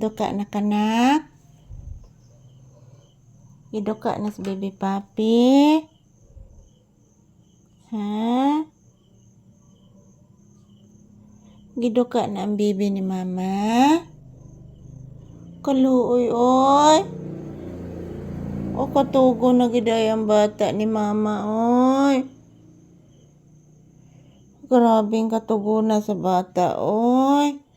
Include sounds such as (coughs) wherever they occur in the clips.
Duka na kanak. Giduka na si baby papi. Ha? Giduka na ang bibi ni mama. Kaluoy oy. O katugo na giday ang bata ni mama oy. Grabing katugo na sa bata oy.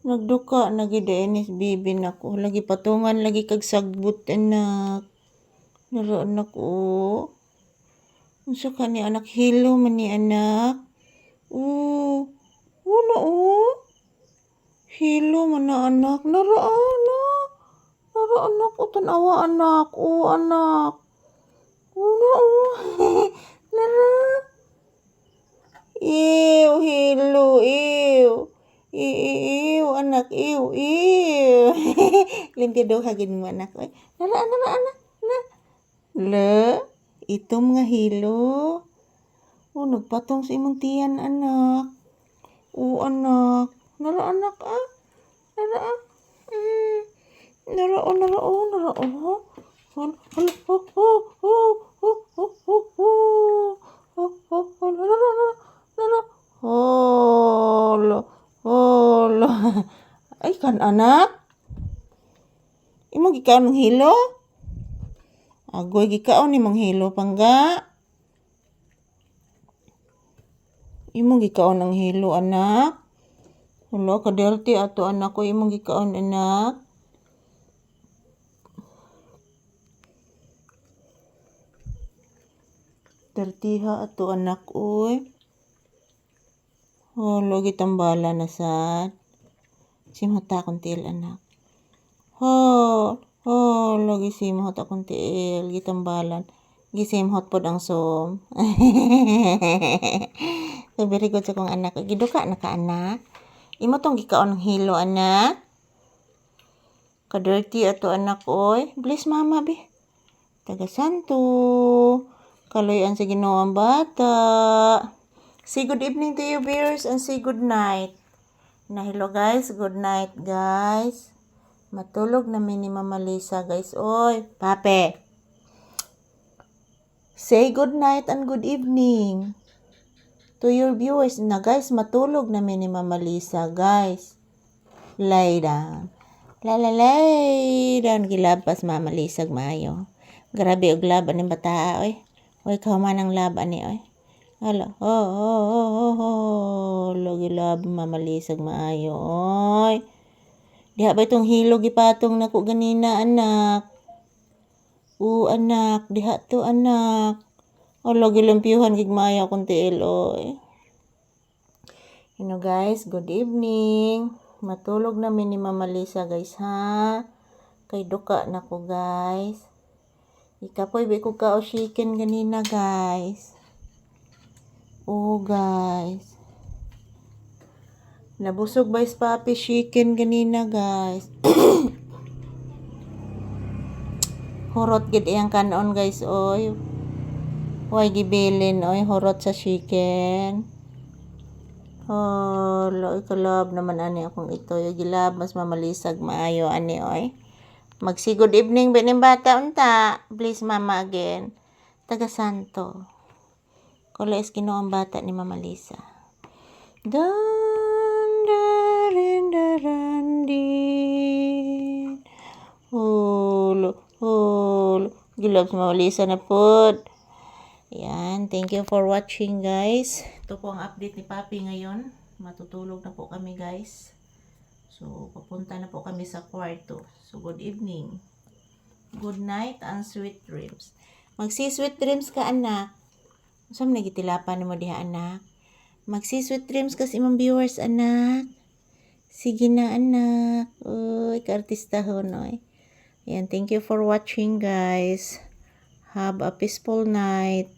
Nagduka na giday ni bibi nako. Lagi patungan lagi kag sagbut anak. Naro anak o. Unsa ka ni anak hilo man ni anak? Oo. Wala o. Hilo man na anak. Nara anak. Nara anak o tanawa anak. O anak. Wala o. (laughs) Nara. Ew, hilo, ew. Ew, anak, ew, ew. (laughs) Limpiado hagin mo anak. Oy. Nara, nara, anak. Na. La, ito mga hilo. O, nagpatong sa imong tiyan, anak. O, anak. Nara, anak, ah. Nara, ah. Mm. Nara, o, nara, o, nara, o. Hala, hala, oh, oh, oh, oh, oh, oh, oh. Oh, oh, oh, nara, nara, nara. Hala, hala. Ay, kan anak. Imong gikaon ng hilo? Agoy gikaon imong hilo pangga. Imong gikaon ng hilo anak. Hala, kaderti ato anak ko imong gikaon anak. Tertiha ato anak oy. Hala, gitambala na sad. Simhota akong tiil anak. Ho, ho, lagi simhot akong tiil, gitambalan. Gisimhot pod ang som. (laughs) so, very good sa kong anak. Giduka na ka anak. Imo tong gikaon ng hilo anak. Kadirty ato anak oy. Bless mama be. Taga santo. Kaloyan sa Ginoo ang bata. Say good evening to you viewers and say good night. Na hello guys, good night guys. Matulog na ni Mama Lisa guys. Oy, pape. Say good night and good evening to your viewers na guys. Matulog na ni Mama Lisa guys. Lay down. La la lay down. Gilabas Mama Lisa maayo. Grabe og laban ni bata oy. Oy, kauman ang laban ni oy. Hala, oh, oh, oh, oh, oh, lagi lab mamalisag maayo, oy. Diha ba itong hilog ipatong nako ganina, anak? Oo, anak, diha to, anak. O, lagi lampiyuhan gig maayo akong tiil, oy. You know, guys, good evening. Matulog na ni Mama guys, ha? Kay duka na ko, guys. Ikapoy, ba ko ka o chicken ganina, guys. Oh, guys. Nabusog ba is papi chicken ganina, guys. (coughs) Horot gid iyang kanon, guys, oy. Way gibilin, oy, horot sa chicken. Oh, loy kalab naman ani akong ito. Yung gilab, mas mamalisag maayo, ani, oy. Magsi good evening, bining bata, unta. Please, mama, again. Taga Santo. Kula is ang bata ni Mama Lisa. Dan, darin, daran, din. Hulo, hulo. Gilab sa Mama Lisa na pod. Yan. Thank you for watching, guys. Ito po ang update ni Papi ngayon. Matutulog na po kami, guys. So, papunta na po kami sa kwarto. So, good evening. Good night and sweet dreams. Magsi-sweet dreams ka, anak. Saan nagitilapan mo diha, anak? Magsi-sweet dreams kasi imong viewers, anak. Sige na, anak. Uy, ka-artista ho, no? Ayan, thank you for watching, guys. Have a peaceful night.